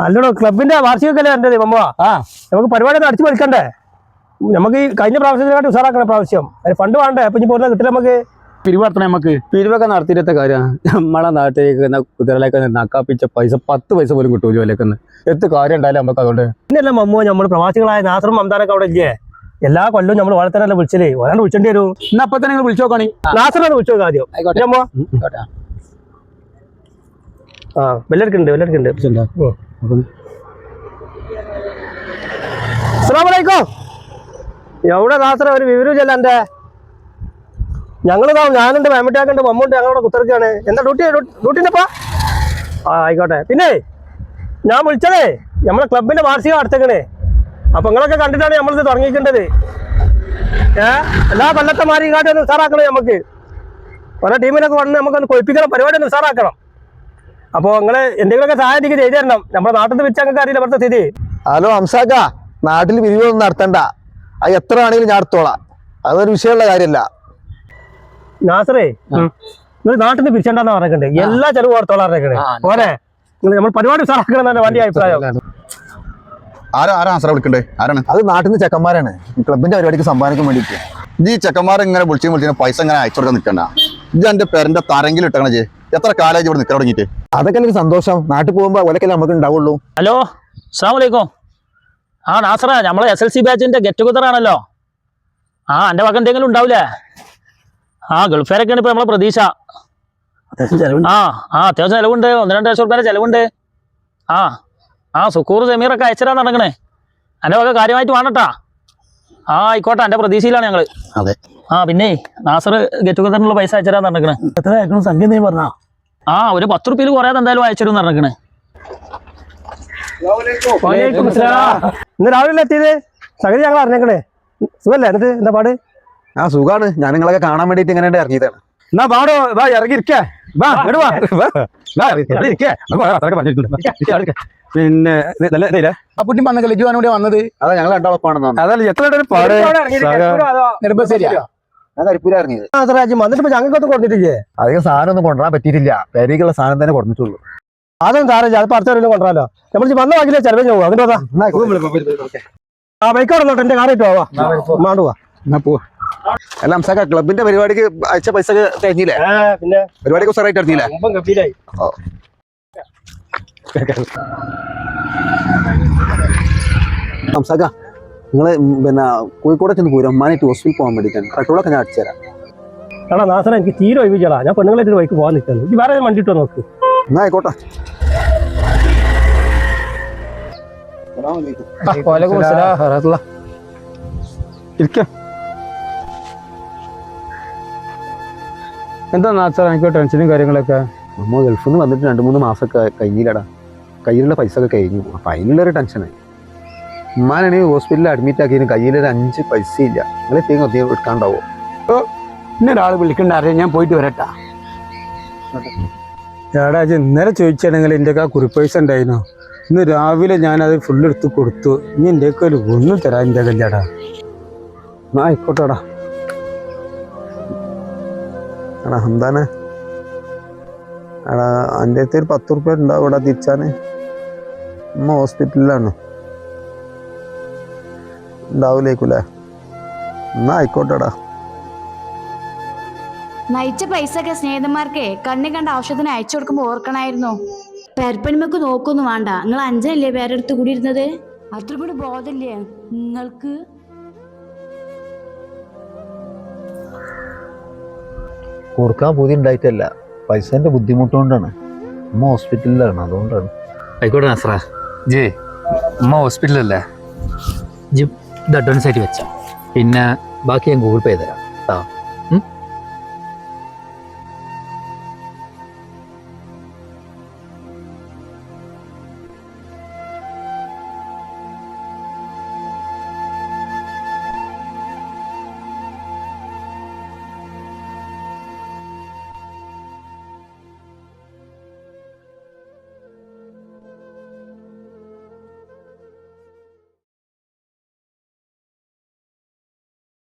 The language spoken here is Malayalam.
അല്ലടോ ക്ലബിന്റെ വാർഷിക എന്റെ മമ്മ ആ. നമുക്ക് പരിപാടി ഒന്ന് അടിച്ചു പഠിക്കണ്ടേ നമുക്ക് ഈ കഴിഞ്ഞ പ്രാവശ്യത്തിനായിട്ട് ഉഷാറാക്കണം പ്രാവശ്യം. അതിന് ഫണ്ട് വേണ്ടേ? അപ്പൊ ഇനി പോകുന്ന കിട്ടില്ല നമുക്ക്. പിരിവർത്തണം നമുക്ക്. പിരിവൊക്കെ നടത്തിയിട്ടത്തെ കാര്യം നമ്മളെ നാട്ടിലേക്ക് കുതിരലേക്ക് നക്കാപ്പിച്ച പൈസ പത്ത് പൈസ പോലും കിട്ടും ജോലിയൊക്കെ എത്ത് കാര്യം ഉണ്ടായാലും നമുക്ക് അതുകൊണ്ട്. പിന്നെയല്ല മമ്മോ നമ്മൾ പ്രവാസികളായ നാസറും മമതാനൊക്കെ അവിടെ ഇല്ലേ? എല്ലാ കൊല്ലവും നമ്മൾ വളരെ തന്നെ വിളിച്ചില്ലേ ഒരാണ്ട് വിളിച്ചേണ്ടി വരും. എന്നാ അപ്പൊ തന്നെ വിളിച്ചു നോക്കണി നാസറിനെ വിളിച്ചു നോക്കാം ആദ്യം. ആയിക്കോട്ടെ. ആ ബെല്ലെടുക്കുന്നുണ്ട് ബെല്ലെടുക്കുന്നുണ്ട് അസ്സലാമലൈക്കും. എവിടെ നാസറ ഒരു വിവരം ചെല്ല എന്റെ ഞങ്ങളിതാ ഞാനുണ്ട് മേമറ്റാക്കുണ്ട് മമ്മുണ്ട് ഞങ്ങളവിടെ കുത്തിറക്കാണ് എന്താ ഡ്യൂട്ടി ഡ്യൂട്ടിന്റെപ്പാ ആ ആയിക്കോട്ടെ. പിന്നെ ഞാൻ വിളിച്ചതേ നമ്മളെ ക്ലബിന്റെ വാർഷികം അടുത്തേക്കണേ അപ്പൊ നിങ്ങളൊക്കെ കണ്ടിട്ടാണ് നമ്മളിത് തുടങ്ങിക്കേണ്ടത് ഏ എല്ലാ കൊല്ലത്തെ മാറി കാട്ടി ഒന്ന് ഉഷാറാക്കണം നമുക്ക്. പല ടീമിനൊക്കെ വന്ന് നമുക്കൊന്ന് കൊഴിപ്പിക്കണം പരിപാടി ഒന്ന് അപ്പോൾ നിങ്ങൾ എന്തെങ്കിലുമൊക്കെ സഹായം എനിക്ക് ചെയ്തു തരണം. നമ്മുടെ നാട്ടിൽ നിന്ന് അറിയില്ല ഇവിടുത്തെ സ്ഥിതി. ഹലോ ഹംസാക്ക നാട്ടിൽ പിരിവൊന്നും നടത്തണ്ട. അത് എത്ര ആണെങ്കിലും ഞാൻ എടുത്തോളാം. അതൊരു വിഷയമുള്ള കാര്യമല്ല. നാസറേ നിങ്ങൾ നാട്ടിൽ നിന്ന് പിരിച്ചണ്ടെന്ന് പറഞ്ഞിട്ടുണ്ട് എല്ലാ ചെലവും ഓർത്തോളാം അറിയിക്കണേ പോരെ? നിങ്ങൾ നമ്മൾ പരിപാടി ഉഷാറാക്കണം വണ്ടി അഭിപ്രായം. ആരാ ആരാ ആസറ വിളിക്കണ്ടേ? ആരാണ്? അത് നാട്ടിൽ നിന്ന് ചെക്കന്മാരാണ്. ക്ലബിന്റെ പരിപാടിക്ക് സമ്മാനിക്കാൻ വേണ്ടിയിട്ട്. ഈ ചെക്കന്മാരെ ഇങ്ങനെ വിളിച്ചു വിളിച്ചു പൈസ ഇങ്ങനെ അയച്ചു കൊടുക്കാൻ നിൽക്കണ്ട. ഇത് എന്റെ പേരന്റെ തരങ്കിൽ ഇട്ടണ ജെ എത്ര കാലേജ് ഇവിടെ നിൽക്കാൻ തുടങ്ങിയിട്ട്? അതൊക്കെ എനിക്ക് സന്തോഷം. നാട്ടിൽ പോകുമ്പോൾ ഒലക്കല്ലേ നമുക്ക് ഉണ്ടാവുള്ളൂ. ഹലോ അസ്സാം വലൈക്കും ആ നാസറ നമ്മളെ എസ് എൽ സി ബാച്ചിന്റെ ഗെറ്റ് ടുഗദർ ആണല്ലോ. ആ എന്റെ വക എന്തെങ്കിലും ഉണ്ടാവില്ലേ ആ ഗൾഫേരൊക്കെയാണ് ഇപ്പൊ നമ്മളെ പ്രതീക്ഷ. ആ ആ അത്യാവശ്യം ചെലവുണ്ട്. ഒന്ന് രണ്ട് ലക്ഷം റുപ്യ ചിലവുണ്ട്. ആ ആ സുക്കൂർ സമീറൊക്കെ അയച്ചരാ നടക്കണേ. എന്റെ വക കാര്യമായിട്ട് വേണട്ടാ. ആ ആയിക്കോട്ടെ എന്റെ പ്രതീക്ഷയിലാണ് ഞങ്ങൾ. അതെ. ആ പിന്നെ നാസർ ഗെറ്റ് ടുഗദറിനുള്ള പൈസ അയച്ചരാ നടക്കണേ. എത്ര സംഖ്യ നീ പറഞ്ഞാ? ആ ഒരു പത്ത് റുപ്യയിൽ കുറയാതെ എന്തായാലും അയച്ചരും നടക്കണേ ഇന്ന് രാവിലെ എത്തിയത്? സകല ഞങ്ങൾ അറിഞ്ഞേക്കണേ. സുഖല്ലേ എന്നിട്ട്? എന്താ പാട്? ആ സുഖാണ്. ഞാൻ നിങ്ങളൊക്കെ കാണാൻ വേണ്ടിട്ട് ഇങ്ങനെ ഇറങ്ങിയതാണ്. എന്നാ പാടോ വാ ഇറങ്ങി ഇരിക്കേ. വാ ഇങ്ങട് വാ. വാ. വാ, ഇരിക്കേ. നമുക്ക് വാ, പറഞ്ഞിട്ടുണ്ട്. ഇരിക്ക്, ഇരിക്ക്. പിന്നെ ആ പുട്ടി വന്നത്. അതാ ഞങ്ങൾ രണ്ടാളൊപ്പാണെന്നാണ് അതല്ല എത്ര പാട്. നെടുമ്പശ്ശേരിയാ ഞാൻ കരിപ്പൂര ഇറങ്ങിയത്. നാസറാജി വന്നിട്ട് ഞങ്ങൾക്കൊന്നും കൊടുത്തിട്ടില്ലേ? അധികം സാധനം ഒന്നും കൊണ്ടുവരാൻ പറ്റിയിട്ടില്ല. പേരേക്കുള്ള സാധനം തന്നെ കൊടുത്തിട്ടുള്ളൂ. അതൊന്നും സാറേ അത് അടുത്ത കൊണ്ടുവരാലോ. നമ്മൾ വന്ന വാക്കില്ല ചെലവേ പോകും അതിന്റെ അതാ. ആ ബൈക്ക് അവിടെ നോട്ടെ എന്റെ കാറിട്ട് പോവാ. മാണ്ട് പോവാ. എന്നാ പോവാ. അല്ല ഹംസാക്ക ക്ലബിന്റെ പരിപാടിക്ക് അയച്ച പൈസ കഴിഞ്ഞില്ലേ പിന്നെ പരിപാടിക്ക് ഉസാറായിട്ട് ഗംഭീരായി ഹംസാക്ക നിങ്ങൾ പിന്നെ കോഴിക്കോടെ ചെന്ന് പോരും അമ്മാനായിട്ട് ഹോസ്പിറ്റലിൽ പോകാൻ വേണ്ടിയിട്ടാണ്. പെട്രോളൊക്കെ ഞാൻ അടിച്ചുതരാം എടാ നാസന എനിക്ക് തീരെ ഒഴിവിച്ചടാ ഞാൻ പെണ്ണുങ്ങളായിട്ട് ബൈക്ക് പോകാൻ നിൽക്കുന്നു ഇത് വേറെ വണ്ടി ഇട്ടോ നോക്ക്. എന്നാ ആയിക്കോട്ടെ. ഇരിക്ക. എന്താ നാച്ചാ എനിക്ക് ടെൻഷനും കാര്യങ്ങളൊക്കെ? നമ്മൾ ഗൾഫിൽ നിന്ന് വന്നിട്ട് രണ്ട് മൂന്ന് മാസമൊക്കെ കഴിഞ്ഞില്ലടാ. കയ്യിലുള്ള പൈസ ഒക്കെ കഴിഞ്ഞു. അപ്പം അതിനുള്ളൊരു ടെൻഷനായി ഉമ്മാനാണെങ്കിൽ ഹോസ്പിറ്റലിൽ അഡ്മിറ്റ് ആക്കിയതിന് കയ്യിലൊരു അഞ്ച് പൈസ ഇല്ല. നിങ്ങൾ എത്തിയെങ്കിൽ തീ എടുക്കാണ്ടാവോ? ഇന്ന ഒരാൾ വിളിക്കണ്ട അറിയാം ഞാൻ പോയിട്ട് വരട്ടാ. ഏടാ ഇന്നലെ ചോദിച്ചാണെങ്കിൽ എന്റെ ആ കുറിപ്പൈസ ഉണ്ടായിരുന്നോ? ഇന്ന് രാവിലെ ഞാനത് അത് ഫുള്ള് എടുത്ത് കൊടുത്തു. ഇനി എന്റെ ഒരു ഒന്നും തരാൻ എന്റെ കല്യാടാ എന്നാ ആയിക്കോട്ടെടാ എടാ. എന്താണ്? എടാ എന്റെ അടുത്ത് ഒരു പത്ത് റുപ്യ ഉണ്ടാവും ഇവിടെ തിരിച്ചാണ് അമ്മ ഹോസ്പിറ്റലിലാണ് ഉണ്ടാവില്ലേക്കൂലേ എന്നാ ആയിക്കോട്ടെടാ. നയിച്ച പൈസ ഒക്കെ സ്നേഹിതന്മാർക്കേ കണ്ണി കണ്ട ഔഷധത്തിന് അയച്ചു കൊടുക്കുമ്പോൾ ഓർക്കണായിരുന്നു. പെരപ്പണിമക്ക് നോക്കൊന്നും വേണ്ട. നിങ്ങൾ അഞ്ചനല്ലേ പേരെടുത്ത് കൂടി ഇരുന്നത് അത്ര കൂടി ബോധമില്ലേ നിങ്ങൾക്ക്? കൊടുക്കാൻ പൂതി ഉണ്ടായിട്ടല്ല. പൈസന്റെ ബുദ്ധിമുട്ട് കൊണ്ടാണ് അമ്മ ഹോസ്പിറ്റലിലാണ് അതുകൊണ്ടാണ്. ആയിക്കോട്ടെ നസ്ര ജേ അമ്മ ഹോസ്പിറ്റലല്ലേ? ജി ഇത് അഡ്വാൻസ് ആയിട്ട് വെച്ചോ. പിന്നെ ബാക്കി ഞാൻ ഗൂഗിൾ പേ തരാം. കേട്ടോ